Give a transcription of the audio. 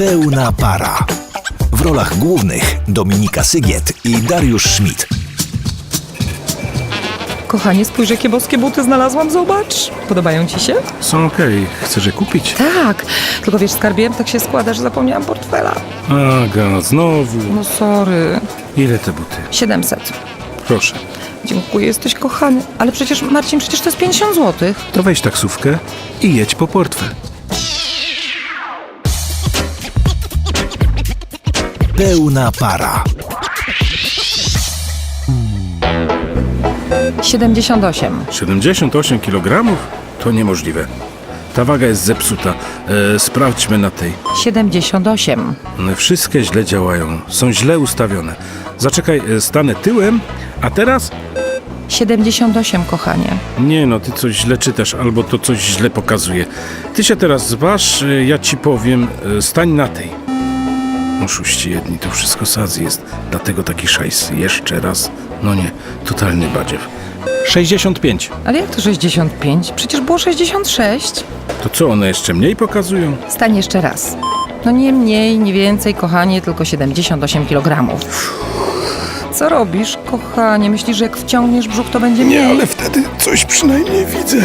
Pełna para. W rolach głównych Dominika Sygiet i Dariusz Schmidt. Kochanie, spójrz, jakie boskie buty znalazłam, zobacz. Podobają ci się? Są okej. Chcesz je kupić? Tak, tylko wiesz, skarbie, tak się składa, że zapomniałam portfela. Aga, znowu. No sorry. Ile te buty? 700. Proszę. Dziękuję, jesteś kochany. Ale przecież, Marcin, przecież to jest 50 zł. To weź taksówkę i jedź po portfel. Pełna para. 78. 78 kg? To niemożliwe. Ta waga jest zepsuta. E, sprawdźmy na tej. 78. One wszystkie źle działają. Są źle ustawione. Zaczekaj, e, stanę tyłem, a teraz? 78, kochanie. Nie no, ty coś źle czytasz, albo to coś źle pokazuje. Ty się teraz zważ, e, ja ci powiem, e, stań na tej. Oszuści jedni, to wszystko saz jest. Dlatego taki szajs. Jeszcze raz. No nie, totalny badziew. 65. Ale jak to 65? Przecież było 66. To co, one jeszcze mniej pokazują? Stań jeszcze raz. No nie mniej, nie więcej, kochanie, tylko 78 kg. Co robisz, kochanie? Myślisz, że jak wciągniesz brzuch, to będzie mniej? wtedy coś przynajmniej widzę.